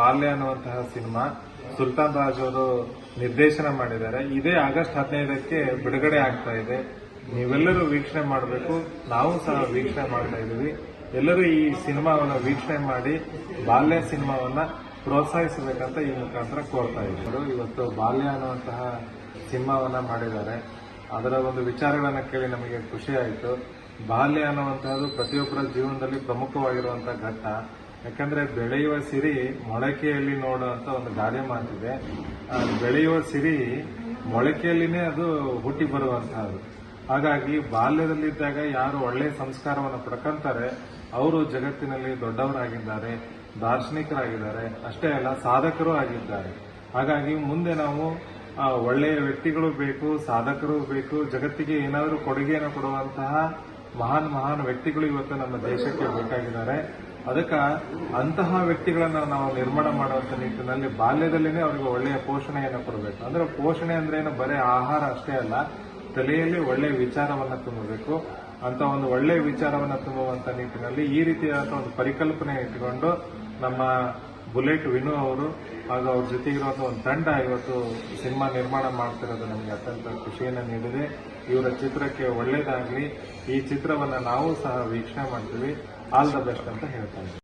ಬಾಲ್ಯ ಅನ್ನುವಂತಹ ಸಿನಿಮಾ ಸುಲ್ತಾನ್ ರಾಜ್ ಅವರು ನಿರ್ದೇಶನ ಮಾಡಿದ್ದಾರೆ. ಇದೇ ಆಗಸ್ಟ್ ಹದಿನೈದಕ್ಕೆ ಬಿಡುಗಡೆ ಆಗ್ತಾ ಇದೆ. ನೀವೆಲ್ಲರೂ ವೀಕ್ಷಣೆ ಮಾಡಬೇಕು. ನಾವು ಸಹ ವೀಕ್ಷಣೆ ಮಾಡ್ತಾ ಇದ್ದೀವಿ. ಎಲ್ಲರೂ ಈ ಸಿನಿಮಾವನ್ನು ವೀಕ್ಷಣೆ ಮಾಡಿ ಬಾಲ್ಯ ಸಿನಿಮಾವನ್ನ ಪ್ರೋತ್ಸಾಹಿಸಬೇಕಂತ ಈ ಮುಖಾಂತರ ಕೋರ್ತಾ ಇದ್ದರು ಇವತ್ತು ಬಾಲ್ಯ ಅನ್ನುವಂತಹ ಸಿನಿಮಾವನ್ನ ಮಾಡಿದ್ದಾರೆ. ಅದರ ಒಂದು ವಿಚಾರಗಳನ್ನು ಕೇಳಿ ನಮಗೆ ಖುಷಿ ಆಯಿತು. ಬಾಲ್ಯ ಅನ್ನುವಂತಹದ್ದು ಪ್ರತಿಯೊಬ್ಬರ ಜೀವನದಲ್ಲಿ ಪ್ರಮುಖವಾಗಿರುವಂತಹ ಘಟ್ಟ. ಯಾಕಂದ್ರೆ ಬೆಳೆಯುವ ಸಿರಿ ಮೊಳಕೆಯಲ್ಲಿ ನೋಡುವಂತ ಒಂದು ಗಾದೆ ಮಾತಿದೆ. ಬೆಳೆಯುವ ಸಿರಿ ಮೊಳಕೆಯಲ್ಲಿನೇ ಅದು ಹುಟ್ಟಿ ಬರುವಂತಹದ್ದು ಹಾಗಾಗಿ ಬಾಲ್ಯದಲ್ಲಿದ್ದಾಗ ಯಾರು ಒಳ್ಳೆಯ ಸಂಸ್ಕಾರವನ್ನು ಪಡ್ಕೊಂತಾರೆ, ಅವರು ಜಗತ್ತಿನಲ್ಲಿ ದೊಡ್ಡವರಾಗಿದ್ದಾರೆ, ದಾರ್ಶನಿಕರಾಗಿದ್ದಾರೆ, ಅಷ್ಟೇ ಅಲ್ಲ ಸಾಧಕರು ಆಗಿದ್ದಾರೆ. ಹಾಗಾಗಿ ಮುಂದೆ ನಾವು ಒಳ್ಳೆಯ ವ್ಯಕ್ತಿಗಳು ಬೇಕು, ಸಾಧಕರು ಬೇಕು, ಜಗತ್ತಿಗೆ ಏನಾದರೂ ಕೊಡುಗೆಯನ್ನು ಕೊಡುವಂತಹ ಮಹಾನ್ ಮಹಾನ್ ವ್ಯಕ್ತಿಗಳು ಇವತ್ತು ನಮ್ಮ ದೇಶಕ್ಕೆ ಬೇಕಾಗಿದ್ದಾರೆ. ಅದಕ್ಕೆ ಅಂತಹ ವ್ಯಕ್ತಿಗಳನ್ನ ನಾವು ನಿರ್ಮಾಣ ಮಾಡುವಂತ ನಿಟ್ಟಿನಲ್ಲಿ ಬಾಲ್ಯದಲ್ಲಿನೇ ಅವರಿಗೆ ಒಳ್ಳೆಯ ಪೋಷಣೆಯನ್ನು ಕೊಡಬೇಕು. ಅಂದ್ರೆ ಪೋಷಣೆ ಅಂದ್ರೆ ಏನು? ಬರೀ ಆಹಾರ ಅಷ್ಟೇ ಅಲ್ಲ, ತಲೆಯಲ್ಲಿ ಒಳ್ಳೆಯ ವಿಚಾರವನ್ನ ತುಂಬಬೇಕು. ಅಂತ ಒಂದು ಒಳ್ಳೆಯ ವಿಚಾರವನ್ನ ತುಂಬುವಂತ ನಿಟ್ಟಿನಲ್ಲಿ ಈ ರೀತಿಯಾದ ಒಂದು ಪರಿಕಲ್ಪನೆ ಇಟ್ಟುಕೊಂಡು ನಮ್ಮ ಬುಲೆಟ್ ವಿನು ಅವರು ಹಾಗೂ ಅವ್ರ ಜೊತೆಗಿರುವಂತಹ ಒಂದು ತಂಡ ಇವತ್ತು ಸಿನಿಮಾ ನಿರ್ಮಾಣ ಮಾಡ್ತಿರೋದು ನಮಗೆ ಅತ್ಯಂತ ಖುಷಿಯನ್ನು ನೀಡಿದೆ. ಇವರ ಚಿತ್ರಕ್ಕೆ ಒಳ್ಳೆಯದಾಗಲಿ ಈ ಚಿತ್ರವನ್ನು ನಾವು ಸಹ ವೀಕ್ಷಣೆ ಮಾಡ್ತೀವಿ. ಆಲ್ ದ ಬೆಸ್ಟ್ ಅಂತ ಹೇಳ್ತಾ